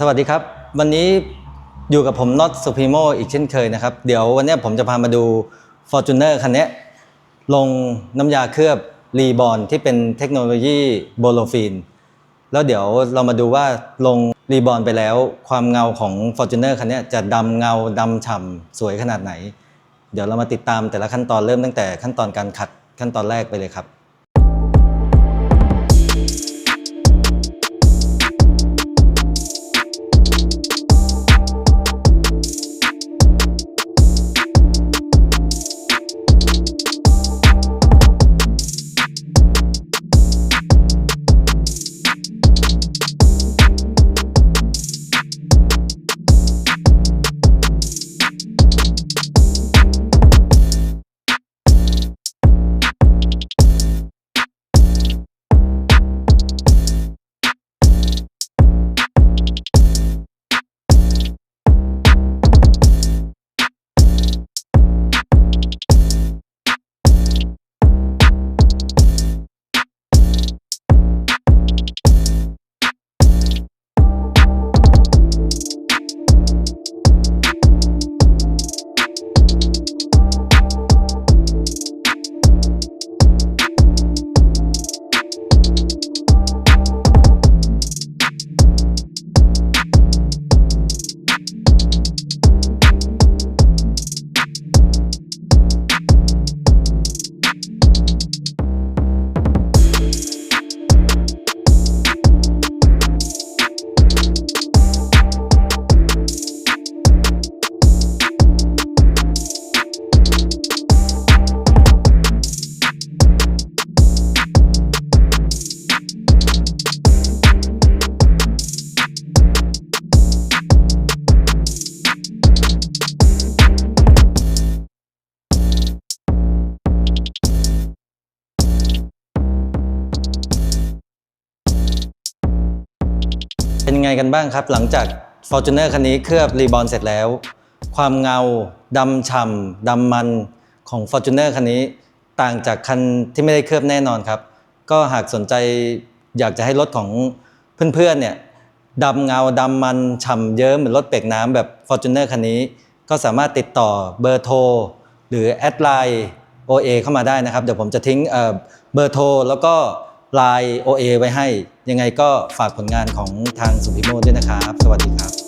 สวัสดีครับ วันนี้อยู่กับผมน็อตสุพีโมอีกเช่นเคยนะครับ เดี๋ยววันนี้ผมจะพามาดู Fortuner คันนี้ลงน้ำยาเคลือบรีบอ n ที่เป็นเทคโนโลยีโบโลฟีน แล้วเดี๋ยวเรามาดูว่าลงรีบอ n ไปแล้ว ความเงาของ Fortuner คันนี้จะดำเงาดำฉ่ำสวยขนาดไหน เดี๋ยวเรามาติดตามแต่ละขั้นตอนเริ่มตั้งแต่ขั้นตอนการขัดขั้นตอนแรกไปเลยครับ ยังไงกันบ้างครับ หลังจาก Fortuner คันนี้เคลือบรีบอ n เสร็จแล้ว ความเงาดำฉ่ำดำมันของ Fortuner คันนี้ต่างจากคันที่ไม่ได้เคลือบแน่นอนครับ ก็หากสนใจอยากจะให้รถของเพื่อนๆเนี่ยดำเงาดำมันฉ่ำเยิ้มเหมือนรถเปียกน้ำแบบ Fortuner คันนี้ ก็สามารถติดต่อเบอร์โทร หรือแอดไลน์ OA เข้ามาได้นะครับ เดี๋ยวผมจะทิ้งเบอร์โทรแล้วก็ ไลน์ OA ไว้ให้ ยังไงก็ฝากผลงานของทางสุพิโมด้วยนะครับ สวัสดีครับ